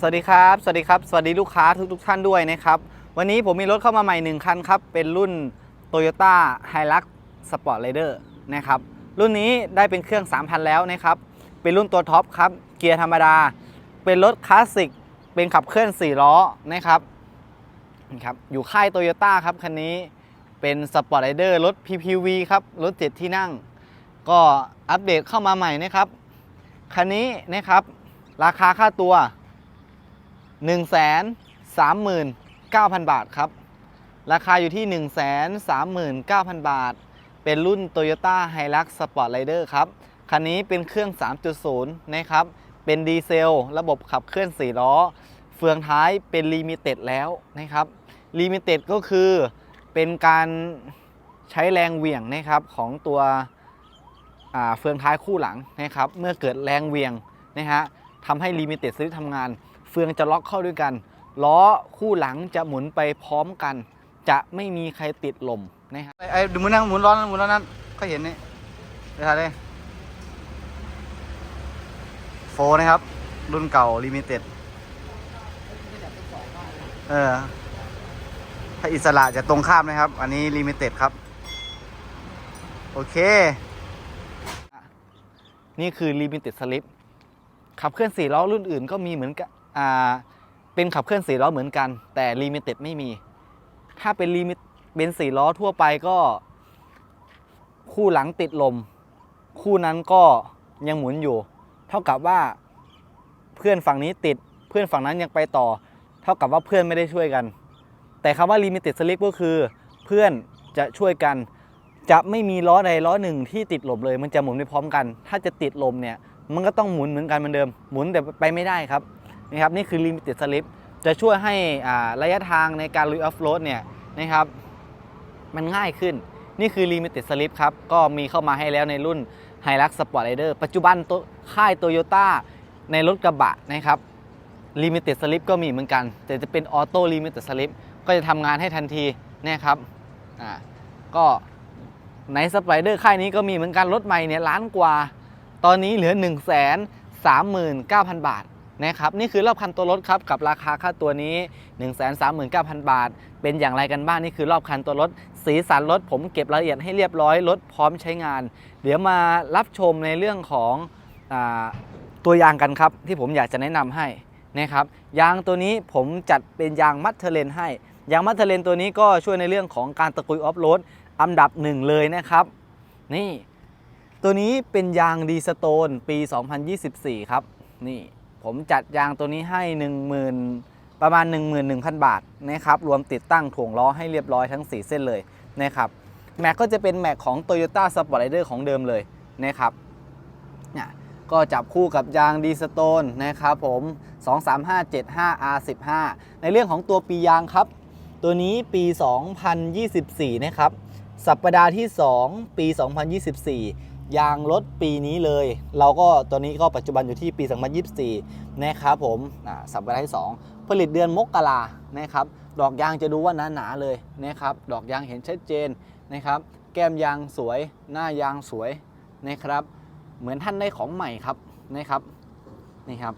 สวัสดีครับ สวัสดีครับ สวัสดีลูกค้าทุกทุกท่านด้วยนะครับ วันนี้ผมมีรถเข้ามาใหม่1คันครับ เป็นรุ่น Toyota Hilux Sport Rider นะครับ รุ่นนี้ได้เป็นเครื่อง 3,000 แล้วนะครับ เป็นรุ่นตัวท็อปครับ เกียร์ธรรมดา เป็นรถคลาสสิก เป็นขับเคลื่อน 4 ล้อนะครับนี่ครับ อยู่ค่าย Toyota ครับคันนี้ เป็น Sport Rider รถ PPV ครับ รถ 7 ที่นั่ง ก็อัปเดตเข้ามาใหม่นะครับ คันนี้นะครับ ราคาค่าตัว 1 3 9 0 0 0 บาทครับ ราคาอยู่ที่ 1 3 9 0 0 0 บาท เป็นรุ่น Toyota Hilux Sport Rider ครับ คันนี้เป็นเครื่อง 3.0 นะครับ เป็นดีเซล ระบบขับเคลื่อน 4 ล้อ เฟืองท้ายเป็นลิมิเต็ดแล้วนะครับลิมิเต็ดก็คือเป็นการใช้แรงเหวี่ยงนะครับของตัวเฟืองท้ายคู่หลังนะครับ เมื่อเกิดแรงเหวี่ยงนะฮะทำให้ลิมิเต็ดสวิตทำงาน ฟืองจะล็อกเข้าด้วยกัน ล้อคู่หลังจะหมุนไปพร้อมกัน จะไม่มีใครติดลมนะครับไอ้ดูหมุนนั่งหมุนร้อนหมุนร้อนนั้นก็เห็นนี่ไปถ่ายเลยโฟนะครับ รุ่นเก่าลิมิเต็ดเออถ้าอิสระจะตรงข้ามนะครับ อันนี้ลิมิเต็ดครับ โอเค นี่คือลิมิเต็ดสลิปขับเคลื่อนสี่ล้อรุ่นอื่นก็มีเหมือนกันอ่า เป็นขับเคลื่อนสี่ล้อเหมือนกัน แต่ลิมิเต็ดไม่มี ถ้าเป็นลิมิตเป็นสี่ล้อทั่วไปก็ คู่หลังติดลม คู่นั้นก็ยังหมุนอยู่ เท่ากับว่าเพื่อนฝั่งนี้ติดเพื่อนฝั่งนั้นยังไปต่อ เท่ากับว่าเพื่อนไม่ได้ช่วยกัน แต่คำว่า limited slip ก็คือ เพื่อนจะช่วยกันจะไม่มีล้อใดล้อหนึ่งที่ติดลมเลย มันจะหมุนไปพร้อมกัน ถ้าจะติดลมเนี่ย มันก็ต้องหมุนเหมือนกันเหมือนเดิม หมุนแต่ไปไม่ได้ครับ นะครับนี่คือ limited slip จะช่วยให้ระยะทางในการลุยออฟโรดเนี่ยนะครับมันง่ายขึ้น นี่คือ limited slip ครับ ก็มีเข้ามาให้แล้วในรุ่น Hilux Sport Rider ปัจจุบันตัวค่าย Toyota ในรถกระบะนะครับ Limited Slip ก็มีเหมือนกัน แต่จะเป็น Auto Limited Slip ก็จะทำงานให้ทันทีนะครับอ่าก็ใน Sport Rider ค่ายนี้ก็มีเหมือนกันรถใหม่เนี่ยล้านกว่า ตอนนี้เหลือ 1 3 9 0 0 0 บาท นะครับนี่คือรอบคันตัวรถครับกับราคาค่าตัวนี้ 1 3 9 0 0 0 บาท เป็นอย่างไรกันบ้างนี่คือรอบคันตัวรถ สีสันรถผมเก็บรายละเอียดให้เรียบร้อยรถพร้อมใช้งาน เดี๋ยวมารับชมในเรื่องของอตัวยางกันครับ ที่ผมอยากจะแนะนำให้นะครับยางตัวนี้ผมจัดเป็นยางมัดเทเลนให้ ยางมัดเทเลนตัวนี้ก็ช่วยในเรื่องของการตะกุยออฟโรดอันดับหนึ่งเลยนะครับ นี่ ตัวนี้เป็นยางดีสโตนปี 2024 ครับนี่ ผมจัดยางตัวนี้ให้ 10,000 ประมาณ 11,000 บาทนะครับรวมติดตั้งถ่วงล้อให้เรียบร้อยทั้ง 4 เส้นเลยนะครับแม็กก็จะเป็นแม็กของ Toyota Sport Rider ของเดิมเลยนะครับเนี่ยก็จับคู่กับยางดีสโตนนะครับผม 23575 R15 ในเรื่องของตัวปียางครับ ตัวนี้ปี 2024 นะครับ สัปดาห์ที่ 2 ปี 2024 ยางรถปีนี้เลย เราก็ตัวนี้ก็ปัจจุบันอยู่ที่ปี 2024 นะครับผมอ่าสัปดาห์ที่ 2 ผลิตเดือนมกรานะครับ ดอกยางจะดูว่าหนาๆเลยนะครับ ดอกยางเห็นชัดเจนนะครับ แก้มยางสวย หน้ายางสวยนะครับ เหมือนท่านได้ของใหม่ครับนะครับ นี่ครับ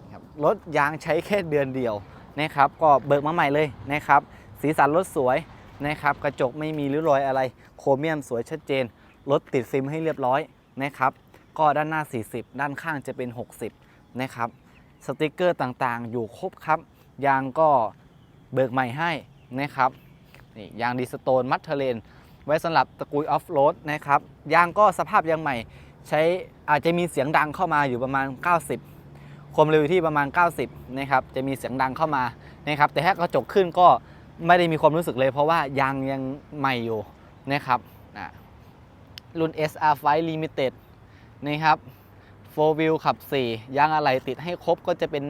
นี่ครับรถยางใช้แค่เดือนเดียวนะครับ ก็เบิกมาใหม่เลยนะครับ สีสันรถสวยนะครับ กระจกไม่มีริ้วรอยอะไร โครเมียมสวยชัดเจน รถติดซิมให้เรียบร้อยนะครับก็ด้านหน้า 40 ด้านข้างจะเป็น 60 นะครับ สติกเกอร์ต่างๆ อยู่ครบครับ ยางก็เบิกใหม่ให้นะครับนี่ยางดีสโตนมัดเทเลน ไว้สำหรับตะกุยออฟโรดนะครับ ยางก็สภาพยางใหม่ ใช้อาจจะมีเสียงดังเข้ามาอยู่ประมาณ 90 ความเร็วอยู่ที่ประมาณ 90 นะครับ จะมีเสียงดังเข้ามานะครับ แต่ถ้ากระจกขึ้นก็ไม่ได้มีความรู้สึกเลย เพราะว่ายางยังใหม่อยู่นะครับอะ รุ่น SR5 Limited นะครับ 4 wheel ขับ 4 ยางอะไหล่ติดให้ครบก็จะเป็น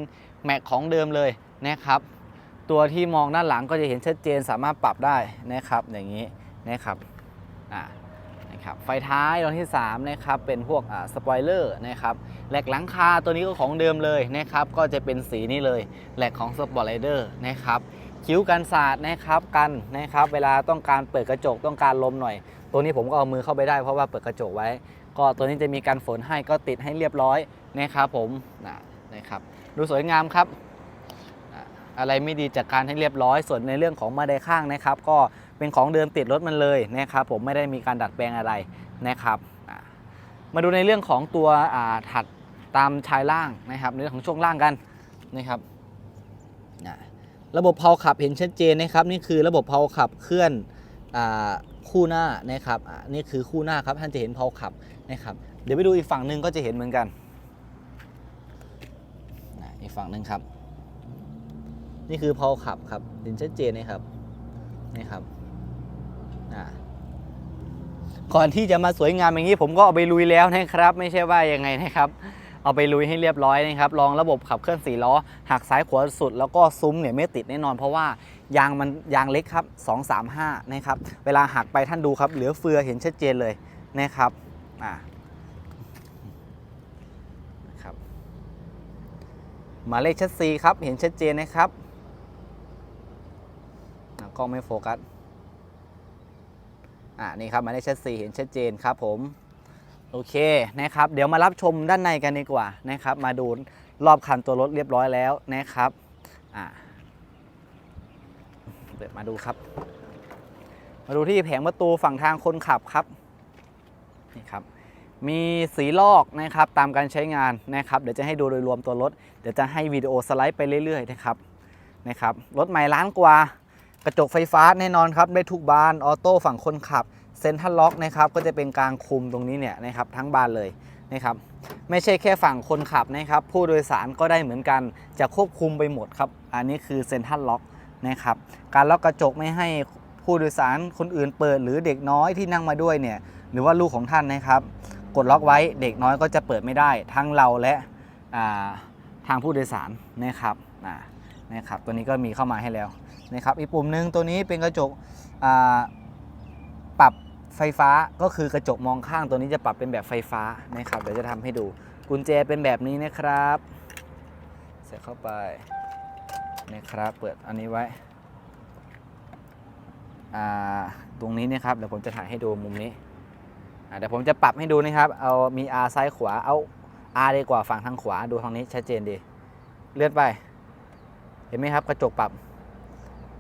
แม็กของเดิมเลยนะครับ ตัวที่มองด้านหลังก็จะเห็นชัดเจนสามารถปรับได้นะครับ อย่างนี้นะครับอ่านะครับไฟท้ายดวงที่3นะครับเป็นพวกอ่าสปอยเลอร์นะครับแหลกหลังคาตัวนี้ก็ของเดิมเลยนะครับก็จะเป็นสีนี้เลยแหลกของสปอร์ตไรเดอร์นะครับคิ้วกันสาดนะครับกันนะครับเวลาต้องการเปิดกระจกต้องการลมหน่อย ตัวนี้ผมก็เอามือเข้าไปได้เพราะว่าเปิดกระจกไว้ ก็ตัวนี้จะมีการฝนให้ก็ติดให้เรียบร้อยนะครับผมนะนะครับดูสวยงามครับ อะไรไม่ดีจากการให้เรียบร้อย ส่วนในเรื่องของมาได้ข้างนะครับ ก็เป็นของเดิมติดรถมันเลยนะครับผมไม่ได้มีการดัดแปลงอะไรนะครับ มาดูในเรื่องของตัวถัดตามชายล่างนะครับในเรื่องของช่วงล่างกันนะครับระบบเพาขับเห็นชัดเจนนะครับ นี่คือระบบเพาขับเคลื่อนอา คู่หน้านะครับอะนี่คือคู่หน้าครับท่านจะเห็นเพาขับนะครับเดี๋ยวไปดูอีกฝั่งหนึ่งก็จะเห็นเหมือนกันอีกฝั่งหนึ่งครับ นี่คือพาขับครับเห็นชัดเจนนะครับนี่ครับอ่าก่อนที่จะมาสวยงามอย่างนี้ผมก็เอาไปลุยแล้วนะครับ ไม่ใช่ว่ายังไงนะครับ เอาไปลุยให้เรียบร้อยนะครับลองระบบขับเคลื่อนสี่ล้อหักซ้ายขวาสุด แล้วก็ซุ้มเนี่ยไม่ติดแน่นอน เพราะว่ายางมันยางเล็กครับ 235 นะครับ เวลาหักไปท่านดูครับเหลือเฟือเห็นชัดเจนเลยนะครับอ่าครับหมายเลขชัดซีครับเห็นชัดเจนนะครับอะกล้องไม่โฟกัสอ่านี่ครับหมายเลขชัดซีเห็นชัดเจนครับผม โอเคนะครับ เดี๋ยวมารับชมด้านในกันดีกว่านะครับ มาดูรอบคันตัวรถเรียบร้อยแล้วนะครับอ่าเปิดมาดูครับ มาดูที่แผงประตูฝั่งทางคนขับครับนี่ครับมีสีลอกนะครับตามการใช้งานนะครับ เดี๋ยวจะให้ดูโดยรวมตัวรถ เดี๋ยวจะให้วิดีโอสไลด์ไปเรื่อยๆนะครับนะครับรถใหม่ล้านกว่ากระจกไฟฟ้าแน่นอนครับได้ทุกบานออโต้ฝั่งคนขับ เซ็นทรัลล็อกนะครับก็จะเป็นกลางคุมตรงนี้เนี่ยนะครับทั้งบานเลยนะครับไม่ใช่แค่ฝั่งคนขับนะครับผู้โดยสารก็ได้เหมือนกันจะควบคุมไปหมดครับอันนี้คือเซ็นทรัลล็อกนะครับการล็อกกระจกไม่ให้ผู้โดยสารคนอื่นเปิด หรือเด็กน้อยที่นั่งมาด้วยเนี่ยหรือว่าลูกของท่านนะครับกดล็อกไว้เด็กน้อยก็จะเปิดไม่ได้ ทั้งเราและาทางผู้โดยสารนะครับนะครับตัวนี้ก็มีเข้ามาให้แล้วนะครับอีกปุ่มหนึ่งตัวนี้เป็นกระจกอ่า ไฟฟ้าก็คือกระจกมองข้างตัวนี้จะปรับเป็นแบบไฟฟ้านะครับเดี๋ยวจะทำให้ดูกุญแจเป็นแบบนี้นะครับใส่เข้าไปนะครับ เปิดอันนี้ไว้ตรงนี้นะครับเดี๋ยวผมจะถ่ายให้ดูมุมนี้เดี๋ยวผมจะปรับให้ดูนะครับ เอามี R ซ้ายขวาเอา R ดีกว่าฝั่งทางขวาดูทางนี้ชัดเจนดี เลื่อนไป เห็นไหมครับกระจกปรับ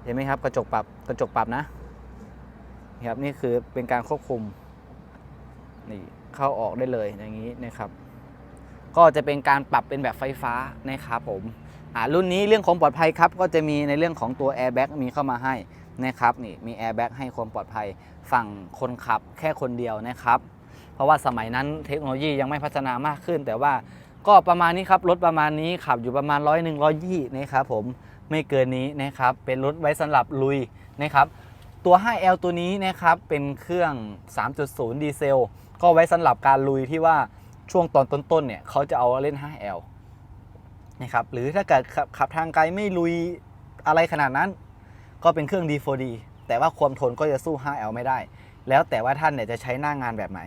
เห็นไหมครับกระจกปรับกระจกปรับนะ ครับนี่คือเป็นการควบคุมนี่เข้าออกได้เลยอย่างนี้นะครับ ก็จะเป็นการปรับเป็นแบบไฟฟ้านะครับผมอ่ารุ่นนี้เรื่องของปลอดภัยครับก็จะมีในเรื่องของตัว airbag มีเข้ามาให้นะครับนี่มี airbag ให้ความปลอดภัยฝั่งคนขับแค่คนเดียวนะครับ เพราะว่าสมัยนั้นเทคโนโลยียังไม่พัฒนามากขึ้น แต่ว่าก็ประมาณนี้ครับรถประมาณนี้ขับอยู่ประมาณร้อยหนึ่งร้อยยี่นะครับผมไม่เกินนี้นะครับเป็นรถไว้สำหรับลุยนะครับ ตัว 5L ตัวนี้นะครับเป็นเครื่อง 3.0 ดีเซล ก็ไว้สำหรับการลุยที่ว่าช่วงตอนต้นๆเนี่ยเขาจะเอาเล่น 5L นะครับหรือถ้าเกิดขับขับทางไกลไม่ลุยอะไรขนาดนั้น ก็เป็นเครื่อง D4D แต่ว่าความทนก็จะสู้ 5L ไม่ได้ แล้วแต่ว่าท่านเนี่ยจะใช้หน้างานแบบไหน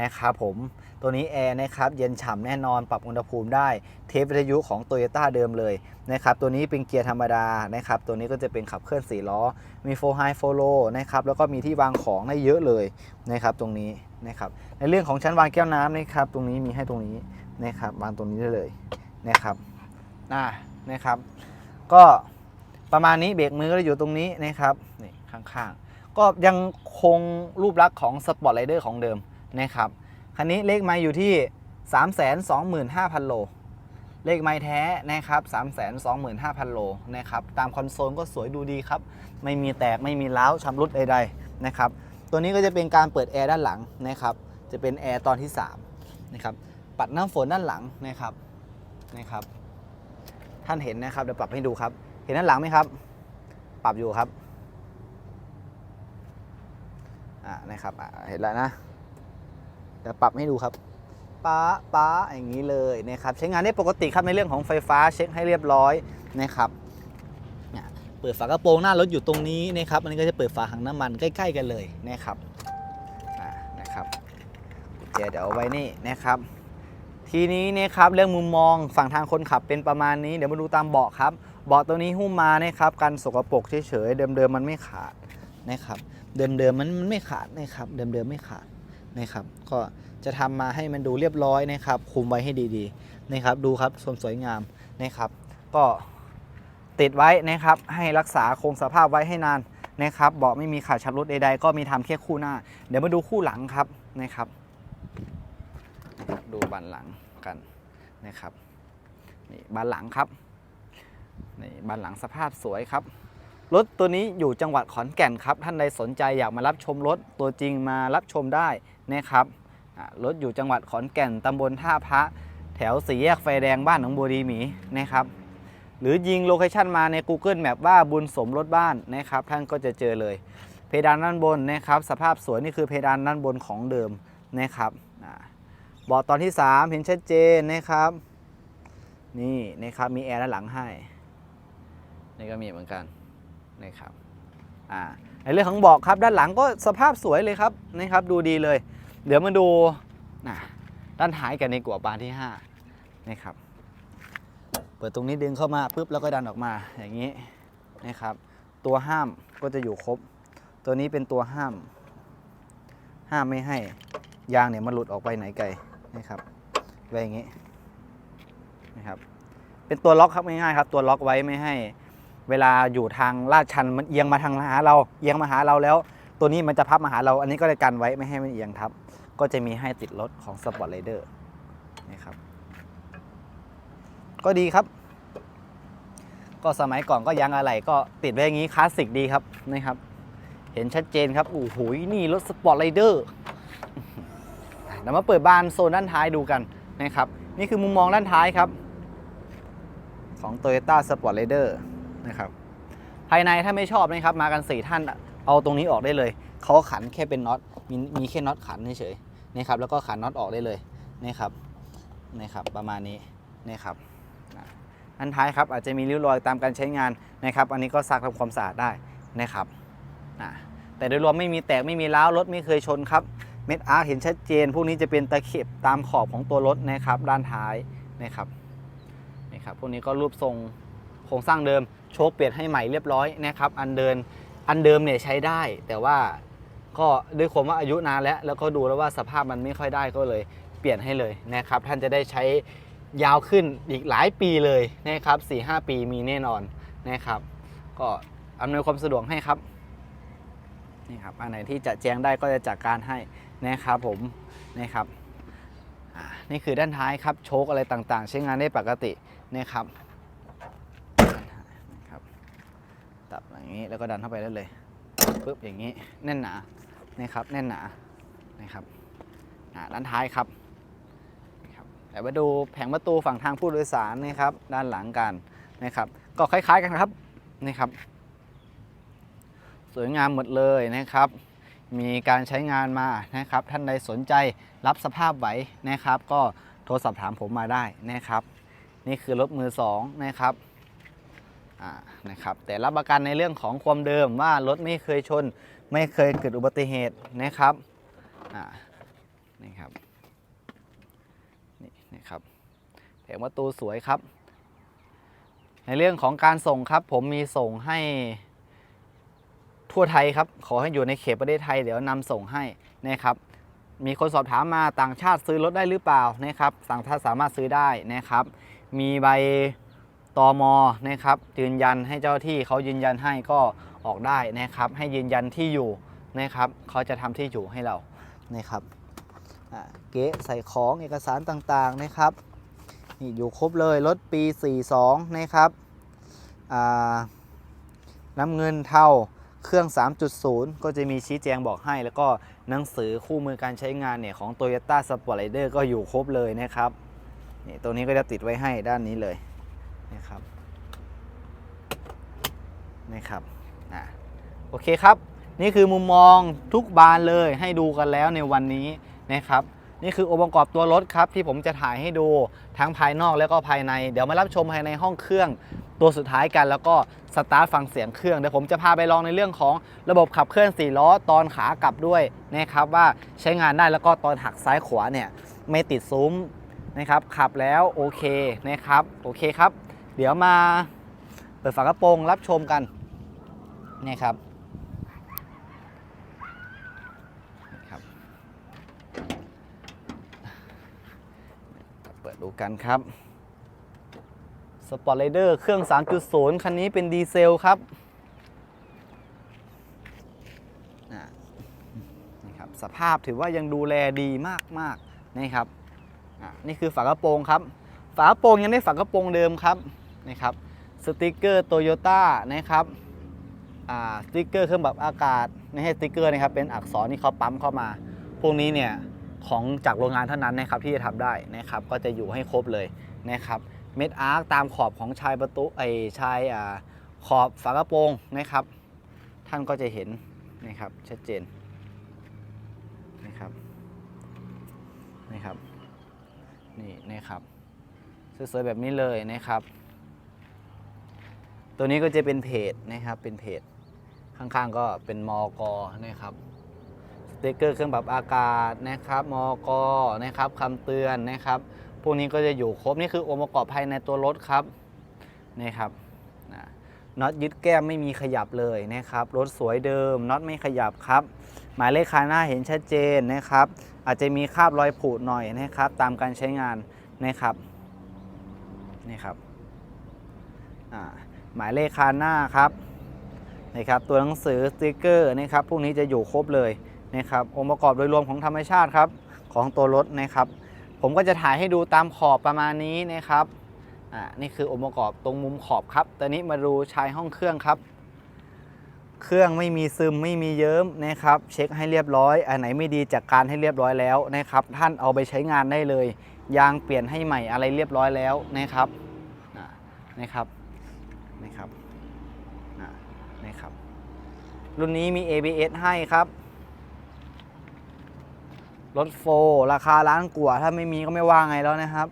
นะครับผมตัวนี้แอร์นะครับเย็นฉ่ำแน่นอนปรับอุณหภูมิได้เทปวิทยุของ Toyota เดิมเลยนะครับตัวนี้เป็นเกียร์ธรรมดานะครับตัวนี้ก็จะเป็นขับเคลื่อน4ล้อ มีโฟไฮโฟโลนะครับแล้วก็มีที่วางของได้เยอะเลยนะครับตรงนี้นะครับในเรื่องของชั้นวางแก้วน้ำนะครับตรงนี้มีให้ตรงนี้นะครับวางตรงนี้ได้เลยนะครับอ่านะครับ ก็ประมาณนี้เบรกมือก็จะอยู่ตรงนี้นะครับนี่ข้างๆก็ยังคงรูปลักษณ์ของสปอร์ตไรเดอร์ของเดิม นะครับคันนี้เลขไม้อยู่ที่ 325,000 โล เลขไม้แท้นะครับ 325,000 โลนะครับ ตามคอนโซลก็สวยดูดีครับ ไม่มีแตกไม่มีร้าวชำรุดใดๆนะครับ ตัวนี้ก็จะเป็นการเปิดแอร์ด้านหลังนะครับ จะเป็นแอร์ตอนที่3นะครับ ปัดน้ำฝนด้านหลังนะครับนะครับ ท่านเห็นนะครับเดี๋ยวปรับให้ดูครับ เห็นด้านหลังไหมครับ ปรับอยู่ครับ อ่านะครับเห็นแล้วนะ เดี๋ยวปรับให้ดูครับป้าป้าอย่างนี้เลยนะครับใช้งานได้ปกติครับในเรื่องของไฟฟ้าเช็คให้เรียบร้อยนะครับเปิดฝากระโปรงหน้ารถอยู่ตรงนี้นะครับอันนี้ก็จะเปิดฝาถังน้ำมันใกล้ ๆ กันเลยนะครับนะครับกุญแจเดี๋ยวเอาไว้นี่นะครับ ทีนี้นะครับเรื่องมุมมองฝั่งทางคนขับเป็นประมาณนี้เดี๋ยวมาดูตามเบาะครับเบาะตัวนี้หุ้มมานะครับกันสกปรกเฉยๆเดิมๆมันไม่ขาดนะครับ เดิมๆมันมันไม่ขาดนะครับ เดิมๆไม่ขาด นะครับ ก็จะทำมาให้มันดูเรียบร้อยนะครับ คุมไว้ให้ดีๆนะครับ ดูครับสมสวยงามนะครับ ก็ติดไว้นะครับ ให้รักษาคงสภาพไว้ให้นานนะครับเบาะไม่มีขาดชำรุดใดๆก็มีทำแค่คู่หน้า เดี๋ยวมาดูคู่หลังครับนะครับ ดูบานหลังกันนะครับนี่บานหลังครับนี่บานหลังสภาพสวยครับ รถตัวนี้อยู่จังหวัดขอนแก่นครับ ท่านใดสนใจอยากมารับชมรถตัวจริงมารับชมได้นะครับรถอยู่จังหวัดขอนแก่นตำบลท่าพระ แถวสี่แยกไฟแดงบ้านหนองบัวดีหมีนะครับหรือยิงโลเคชันมาใน Google Map ว่าบุญสมรถบ้านนะครับท่านก็จะเจอเลย เพดานด้านบนนะครับสภาพสวยนี่คือเพดานด้านบนของเดิมนะครับอ่าเบาะตอนที่ 3 เห็นชัดเจนนะครับ นี่นะครับมีแอร์ด้านหลังให้นี่ก็มีเหมือนกัน นะครับอ่าในเรื่องของเบาะครับ ด้านหลังก็สภาพสวยเลยครับนะครับ ดูดีเลย เดี๋ยวมาดูนะด้านท้ายกันในกว่าบานที่5นะครับเปิดตรงนี้ดึงเข้ามาปุ๊บแล้วก็ดันออกมาอย่างนี้นะครับ ตัวห้ามก็จะอยู่ครบ ตัวนี้เป็นตัวห้าม ห้ามไม่ให้ยางเนี่ยมันหลุดออกไปไหนไกลนะครับไว้อย่างนี้นะครับเป็นตัวล็อกครับง่ายๆครับ ตัวล็อกไว้ไม่ให้ เวลาอยู่ทางลาดชันมันเอียงมาทางหาเราเอียงมาหาเราแล้ว ตัวนี้มันจะพับมาหาเรา อันนี้ก็เลยกันไว้ไม่ให้มันเอียงทับ ก็จะมีให้ติดรถของ Sport Rider นะครับก็ดีครับ ก็สมัยก่อนก็ยางอะไหล่ก็ติดไว้อย่างนี้คลาสสิกดีครับนะครับ เห็นชัดเจนครับโอ้โหนี่รถสปอร์ตไรเดอร์เดี๋ยวมาเปิดบานโซนด้านท้ายดูกันนะครับ นี่คือมุมมองด้านท้ายครับ ของ Toyota Sport Rider นะครับภายในถ้าไม่ชอบนะครับมากัน 4 ท่านเอาตรงนี้ออกได้เลยเขาขันแค่เป็นน็อตมีมีแค่น็อตขันเฉยๆนะครับแล้วก็ขันน็อตออกได้เลยนะครับนะครับประมาณนี้นะครับอันท้ายครับอาจจะมีริ้วรอยตามการใช้งานนะครับ อันนี้ก็ซักทำความสะอาดได้นะครับอะแต่โดยรวมไม่มีแตกไม่มีร้าวรถไม่เคยชนครับเม็ดอาร์เห็นชัดเจน พวกนี้จะเป็นตะเข็บตามขอบของตัวรถนะครับ ด้านท้ายนะครับนี่ครับพวกนี้ก็รูปทรง โครงสร้างเดิมโชคเปลี่ยนให้ใหม่เรียบร้อยนะครับอันเดินอันเดิมเนี่ยใช้ได้ แต่ว่าก็ด้วยความว่าอายุนานแล้ว แล้วก็ดูแล้วว่าสภาพมันไม่ค่อยได้ก็เลยเปลี่ยนให้เลยนะครับท่านจะได้ใช้ยาวขึ้นอีกหลายปีเลยนะครับ4 5 ปีมีแน่นอนนะครับ ก็อำนวยความสะดวกให้ครับนี่ครับอันไหนที่จะแจ้งได้ก็จะจัดการให้นะครับผมนะครับนี่คือด้านท้ายครับโชคอะไรต่างๆ ใช้งานได้ปกตินะครับตับ อย่างนี้แล้วก็ดันเข้าไปได้เลยปุ๊บอย่างนี้แน่นหนานะครับแน่นหนานะครับอ่าด้านท้ายครับแต่มาดูแผงประตูฝั่งทางผู้โดยสารนะครับ ด้านหลังกันนะครับ ก็คล้ายๆกันครับนี่ครับ สวยงามหมดเลยนะครับ มีการใช้งานมานะครับ ท่านใดสนใจรับสภาพไหวนะครับ ก็โทรสอบถามผมมาได้นะครับ นี่คือรถมือสองนะครับ นะครับแต่รับประกันในเรื่องของความเดิมว่ารถไม่เคยชน ไม่เคยเกิดอุบัติเหตุนะครับนี่ครับนี่นะครับแผงประตูสวยครับ ในเรื่องของการส่งครับ ผมมีส่งให้ทั่วไทยครับ ขอให้อยู่ในเขตประเทศไทยเดี๋ยวนำส่งให้นะครับมีคนสอบถามมาต่างชาติซื้อรถได้หรือเปล่านะครับต่างชาติสามารถซื้อได้นะครับ มีใบ ตอมอนะครับยืนยันให้เจ้าที่เขายืนยันให้ก็ออกได้นะครับ ให้ยืนยันที่อยู่นะครับเขาจะทำที่อยู่ให้เรานะครับเก๊ใส่ของเอกสารต่างๆนะครับนี่อยู่ครบเลยรถปี 42 นะครับน้ำเงินเท่าเครื่อง 3.0 ก็จะมีชี้แจงบอกให้ แล้วก็หนังสือคู่มือการใช้งานเนี่ยของ Toyota Sport Rider ก็อยู่ครบเลยนะครับนี่ตัวนี้ก็จะติดไว้ให้ด้านนี้เลย นะครับนะครับอะโอเคครับ นี่คือมุมมองทุกบานเลยให้ดูกันแล้วในวันนี้นะครับ นี่คือองค์ประกอบตัวรถครับ ที่ผมจะถ่ายให้ดูทั้งภายนอกแล้วก็ภายใน เดี๋ยวมารับชมภายในห้องเครื่องตัวสุดท้ายกันแล้วก็สตาร์ทฟังเสียงเครื่องเดี๋ยวผมจะพาไปลองในเรื่องของระบบขับเคลื่อน4ล้อตอนขากลับด้วยนะครับว่าใช้งานได้แล้วก็ตอนหักซ้ายขวาเนี่ยไม่ติดซุ้มนะครับขับแล้วโอเคนะครับโอเคครับ เดี๋ยวมาเปิดฝากระโปรงรับชมกันนี่ครับครับ เปิดดูกันครับสปอร์ตไรเดอร์เครื่อง 3.0 คันนี้เป็นดีเซลครับอะนะครับ สภาพถือว่ายังดูแลดีมากๆนะครับอะนี่คือฝากระโปรงครับ ฝากระโปรงยังได้ฝากระโปรงเดิมครับ นะครับสติกเกอร์โตโยต้านะครับอ่าสติกเกอร์เครื่องปรับอากาศไม่ใช่สติกเกอร์นะครับเป็นอักษรที่เขาปั๊มเข้ามา พวกนี้เนี่ยของจากโรงงานเท่านั้นนะครับที่จะทำได้นะครับก็จะอยู่ให้ครบเลยนะครับเม็ดอาร์คตามขอบของชายประตูไอชายอ่าขอบฝากระโปรงนะครับ ท่านก็จะเห็นนะครับชัดเจนนะครับนะครับนี่นะครับสวยๆแบบนี้เลยนะครับ ตัวนี้ก็จะเป็นเพจนะครับ เป็นเพจ ข้างๆก็เป็นมอกนะครับ สติกเกอร์เครื่องปรับอากาศนะครับ มอกนะครับคำเตือนนะครับ พวกนี้ก็จะอยู่ครบ นี่คือองค์ประกอบภายในตัวรถครับ นี่ครับนะน็อตยึดแก้มไม่มีขยับเลยนะครับ รถสวยเดิมน็อตไม่ขยับครับ หมายเลขคันหน้าเห็นชัดเจนนะครับ อาจจะมีคราบรอยผุหน่อยนะครับ ตามการใช้งานนะครับ นี่ครับ อ่า หมายเลขคันหน้าครับนะครับตัวหนังสือสติกเกอร์นะครับพวกนี้จะอยู่ครบเลยนะครับองค์ประกอบโดยรวมของธรรมชาติครับของตัวรถนะครับ ผมก็จะถ่ายให้ดูตามขอบประมาณนี้นะครับอ่านี่คือองค์ประกอบตรงมุมขอบครับตอนนี้มาดูชายห้องเครื่องครับ เครื่องไม่มีซึมไม่มีเยิ้มนะครับ เช็คให้เรียบร้อยอันไหนไม่ดีจากการให้เรียบร้อยแล้วนะครับ ท่านเอาไปใช้งานได้เลย ยางเปลี่ยนให้ใหม่อะไรเรียบร้อยแล้วนะครับนะครับ นะครับนะครับ รุ่นนี้มี ABS ให้ครับรถโฟร์ราคาล้านกว่าถ้าไม่มีก็ไม่ว่าไงแล้วนะครับ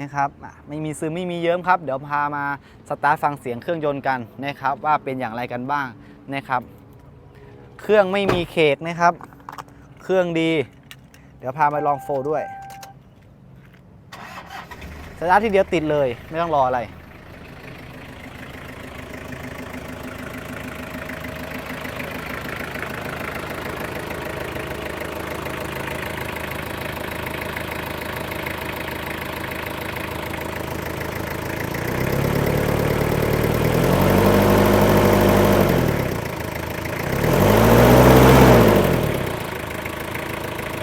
นะครับไม่มีซึมไม่มีเยิ้มครับ เดี๋ยวพามาสตาร์ทฟังเสียงเครื่องยนต์กันนะครับ ว่าเป็นอย่างไรกันบ้างนะครับ เครื่องไม่มีเคกนะครับ เครื่องดี เดี๋ยวพามาลองโฟร์ด้วยสตาร์ททีเดียวติดเลย ไม่ต้องรออะไร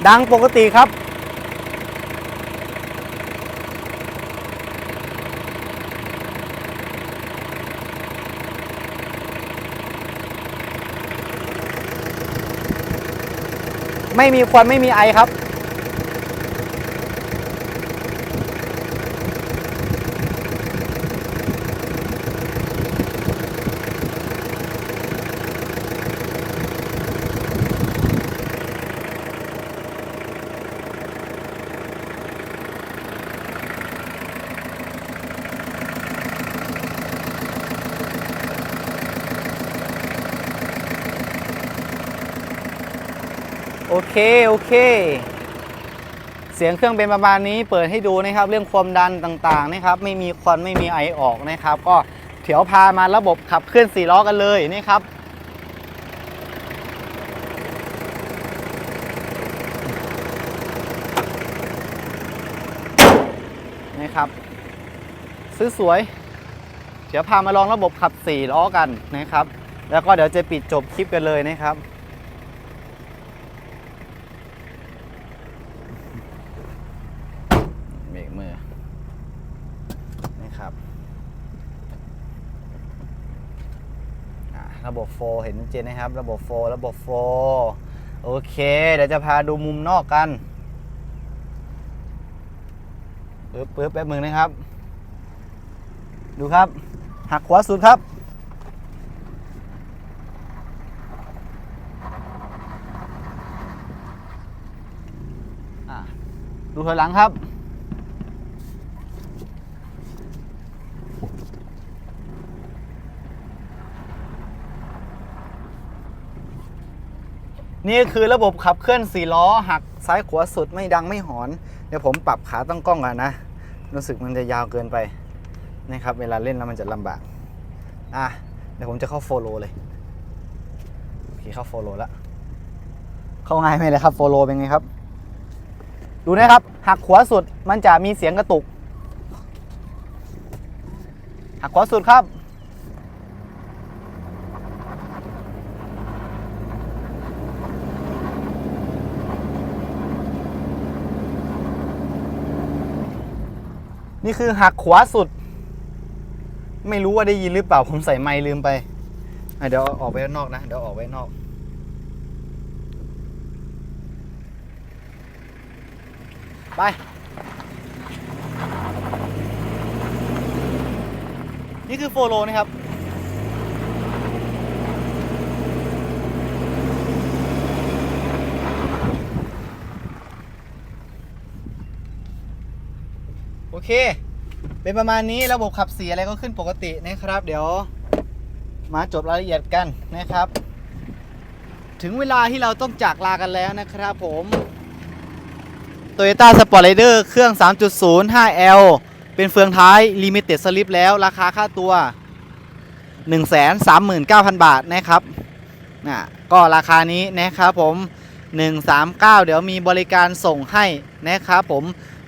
ดังปกติครับ ไม่มีควันไม่มีไอครับ โอเค เสียงเครื่องเป็นประมาณนี้เปิดให้ดูนะครับ เรื่องความดันต่างๆนะครับ ไม่มีควันไม่มีไอออกนะครับ ก็เถียวพามาระบบขับเคลื่อนสี่ล้อกันเลยนี่ครับนี่ครับซื้อสวย เดี๋ยวพามาลองระบบขับสี่ล้อกันนะครับ แล้วก็เดี๋ยวจะปิดจบคลิปกันเลยนะครับรกมือนะครับอะระ บบโฟเห็นชัดเจนนะครับ ระบบโฟร์ระบบโฟร์โอเค เดี๋ยวจะพาดูมุมนอกกันปึ๊บปึ๊บแป๊บมือนะครับ ดูครับ หักขวาสุดครับ ดูถอยหลังครับ นี่คือระบบขับเคลื่อนสี่ล้อหักซ้ายขวาสุดไม่ดังไม่หอน เดี๋ยวผมปรับขาตั้งกล้องก่อนนะ รู้สึกมันจะยาวเกินไปนะครับเวลาเล่นแล้วมันจะลำบากอะเดี๋ยวผมจะเข้าโฟโลเลยโอเคเข้าโฟโลแล้วเข้าง่ายไหมเลยครับโฟโลเป็นไงครับ ดูนะครับหักขวาสุดมันจะมีเสียงกระตุกหักขวาสุดครับ นี่คือหักขวาสุด ไม่รู้ว่าได้ยินหรือเปล่า ผมใส่ไมค์ลืมไปเดี๋ยวออกไปข้นอกนะ เดี๋ยวออกไปข้นอก ไป นี่คือโฟโลนะครับ เค เป็นประมาณนี้ระบบขับเสียอะไรก็ขึ้นปกตินะครับ เดี๋ยวมาจบรายละเอียดกันนะครับ ถึงเวลาที่เราต้องจากลากันแล้วนะครับผม Toyota Sport Rider เครื่อง 3.0 5L เป็นเฟืองท้าย Limited Slip แล้วราคาค่าตัว 139,000 บาทนะครับนะก็ราคานี้นะครับผม 139 เดี๋ยวมีบริการส่งให้นะครับผม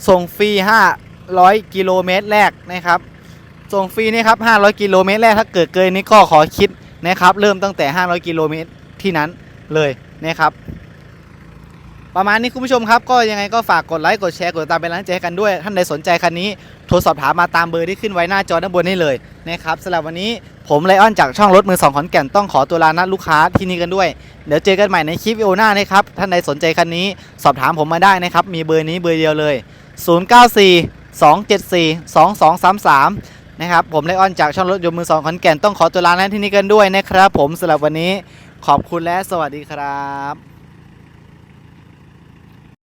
ส่งฟรี 500 กิโลเมตรแรกนะครับ ส่งฟรีนี่ครับ 500 กิโลเมตรแรกถ้าเกิดเกินนี้ก็ขอคิดนะครับ เริ่มตั้งแต่ 500 กิโลเมตรที่นั้นเลยนะครับ ประมาณนี้คุณผู้ชมครับ ก็ยังไงก็ฝากกดไลค์กดแชร์กดติดตามเป็นกำลังใจให้กันด้วยท่านใดสนใจคันนี้โทรสอบถามมาตามเบอร์ที่ขึ้นไว้หน้าจอด้านบนนี่เลยนะครับสำหรับวันนี้ผมไลออนจากช่องรถมือสองขอนแก่นต้องขอตัวลานัดลูกค้าที่นี่กันด้วย เดี๋ยวเจอกันใหม่ในคลิปวิดีโอหน้านะครับท่านใดสนใจคันนี้สอบถามผมมาได้นะครับ มีเบอร์นี้เบอร์เดียวเลย 094 274 2233 นะครับ ผมไลออนจากช่องรถยนต์มือสองขอนแก่นต้องขอตัวลานัดที่นี่กันด้วยนะครับ ผมสำหรับวันนี้ขอบคุณและสวัสดีครับ